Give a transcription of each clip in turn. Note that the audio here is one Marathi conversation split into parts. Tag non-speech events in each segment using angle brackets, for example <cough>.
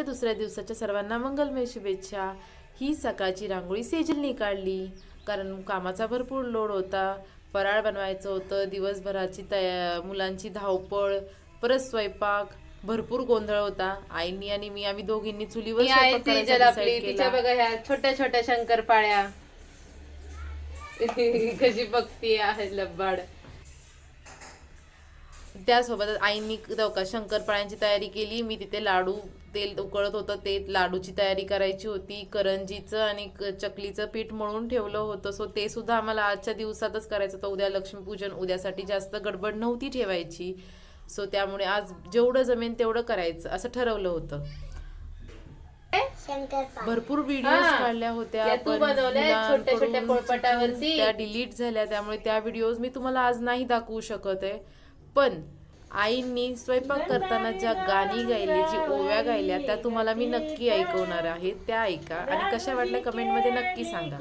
दुसऱ्या दिवसाच्या सर्वांना मंगलमय शुभेच्छा. ही सकाळची रांगोळी सेजलनी काढली. कारण कामाचा भरपूर लोड होता. फराळ बनवायचं होतं. दिवसभराची तया मुलांची धावपळ परत स्वयंपाक भरपूर गोंधळ होता. आईनी आणि मी आम्ही दोघींनी चुलीवर स्वयंपाक करायचा decide तिच्या केला. बघा ह्या छोट्या छोट्या शंकरपाळ्या. <laughs> कशी बघती आहे लब्बाड त्यासोबतच आईनी का शंकरपाळ्यांची तयारी केली. मी तिथे लाडू तेल उकळत होतं. ते लाडूची तयारी करायची होती. करंजीचं आणि चकलीचं पीठ मळून ठेवलं होतं. सो ते सुद्धा आम्हाला आजच्या दिवसातच करायचं होतं. उद्या लक्ष्मीपूजन उद्यासाठी जास्त गडबड नव्हती ठेवायची. सो त्यामुळे आज जेवढं जमेन तेवढं करायचं असं ठरवलं होतं. भरपूर व्हिडिओ. काढल्या होत्या. त्या तू पण बनवल्या छोट्या छोट्या मुलांकडून पोळपाटावरती. चुकून त्या डिलीट झाल्या. त्यामुळे त्या व्हिडिओज मी तुम्हाला आज नाही दाखवू शकत आहे. पण आईंनी स्वयंपाक करताना ज्या गाणी गायली जी ओव्या गायल्या त्या तुम्हाला मी नक्की ऐकवणार आहे. त्या ऐका आणि कशा वाटल्या कमेंटमध्ये नक्की सांगा.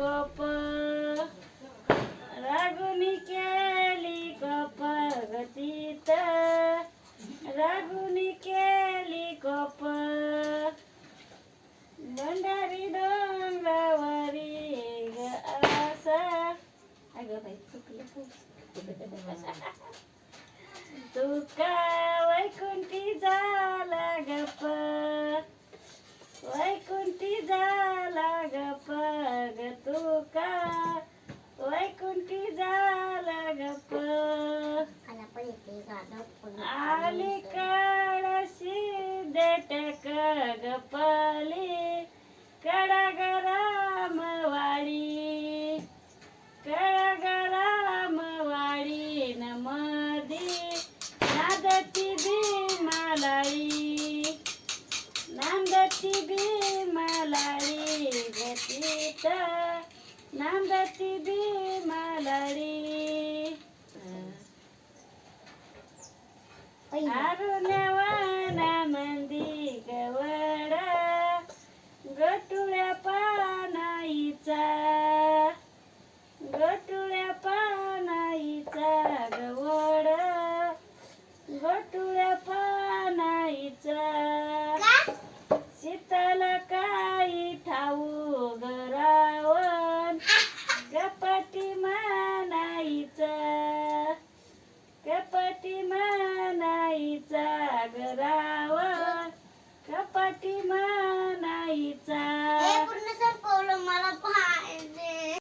तुका वैकुंठी झाला गप. वैकुंठी झाला गप ग तुका. वैकुंठी झाला गप. आली काळशी देटक गपली. कडगराम भेट्छ नाम राति बिमालडी आरो नाम पाठी म्हणायचा गरा